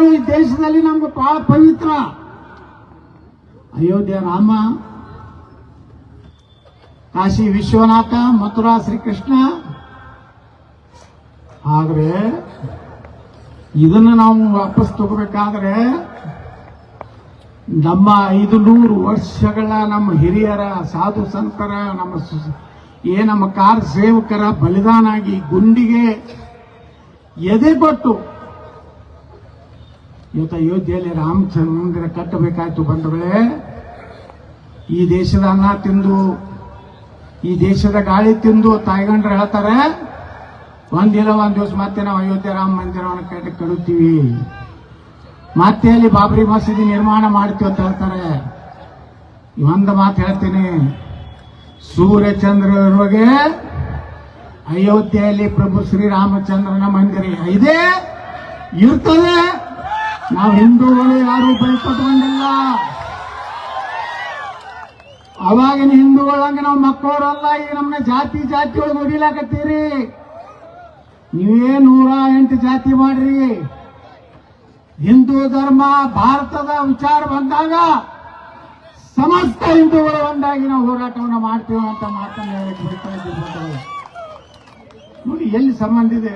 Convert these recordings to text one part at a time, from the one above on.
ಈ ದೇಶದಲ್ಲಿ ನಮ್ಗೆ ಬಹಳ ಪವಿತ್ರ. ಅಯೋಧ್ಯೆ ರಾಮ, ಕಾಶಿ ವಿಶ್ವನಾಥ, ಮಥುರಾ ಶ್ರೀಕೃಷ್ಣ. ಆದ್ರೆ ಇದನ್ನ ನಾವು ವಾಪಸ್ ತಗೋಬೇಕಾದ್ರೆ ನಮ್ಮ ಐದು ನೂರು ವರ್ಷಗಳ ನಮ್ಮ ಹಿರಿಯರ, ಸಾಧು ಸಂತರ, ನಮ್ಮ ಏ, ನಮ್ಮ ಕಾರ್ ಸೇವಕರ ಬಲಿದಾನಾಗಿ ಗುಂಡಿಗೆ ಎದೆ ಕೊಟ್ಟು ಇವತ್ತು ಅಯೋಧ್ಯೆಯಲ್ಲಿ ರಾಮಚಂದ್ರ ಮಂದಿರ ಕಟ್ಟಬೇಕಾಯ್ತು ಬಂಧುಗಳೇ. ಈ ದೇಶದ ಅನ್ನ ತಿಂದು, ಈ ದೇಶದ ಗಾಳಿ ತಿಂದು ತಾಯ್ಗಂಡ್ರು ಹೇಳ್ತಾರೆ ಒಂದಿಲ್ಲ ಒಂದ್ ದಿವಸ ಮತ್ತೆ ನಾವು ಅಯೋಧ್ಯೆ ರಾಮ ಮಂದಿರವನ್ನು ಕಟ್ಟಿ ಕಡುತ್ತೀವಿ ಮತ್ತೆ ಅಲ್ಲಿ ಬಾಬರಿ ಮಸೀದಿ ನಿರ್ಮಾಣ ಮಾಡ್ತೀವಿ ಅಂತ ಹೇಳ್ತಾರೆ. ಒಂದು ಮಾತು ಹೇಳ್ತೀನಿ. ಸೂರ್ಯಚಂದ್ರ ಇರುವಾಗೆ ಅಯೋಧ್ಯೆಯಲ್ಲಿ ಪ್ರಭು ಶ್ರೀರಾಮಚಂದ್ರನ ಮಂದಿರ ಇದೆ, ಇರ್ತದೆ. ನಾವು ಹಿಂದೂಗಳು ಯಾರು ಭಯಪಟ್ಕೊಂಡಿಲ್ಲ ಅವಾಗಿನ ಹಿಂದೂಗಳಂಗೆ ನಾವು ಮಕ್ಕಳವರಲ್ಲ ಈಗ ನಮ್ಮನ್ನ ಜಾತಿ ಜಾತಿ ಒಳಗೆ ಹೊಡಿಲಾಕತ್ತೀರಿ ನೀವೇ ನೂರ ಎಂಟು ಜಾತಿ ಮಾಡ್ರಿ. ಹಿಂದೂ ಧರ್ಮ ಭಾರತದ ವಿಚಾರ ಬಂದಾಗ ಸಮಸ್ತ ಹಿಂದೂಗಳು ಒಂದಾಗಿ ನಾವು ಹೋರಾಟವನ್ನು ಮಾಡ್ತೀವಿ ಅಂತ ಮಾತನ್ನು. ನೋಡಿ, ಎಲ್ಲಿ ಸಂಬಂಧ ಇದೆ?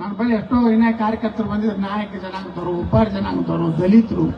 ನನ್ನ ಬಳಿ ಎಷ್ಟೋ ಇನ್ನ ಕಾರ್ಯಕರ್ತರು ಬಂದಿದ್ರು ನಾಯಕ ಜನಾಂಗದವರು ಉಪ್ಪಾರ ಜನಾಂಗದವರು ದಲಿತರು.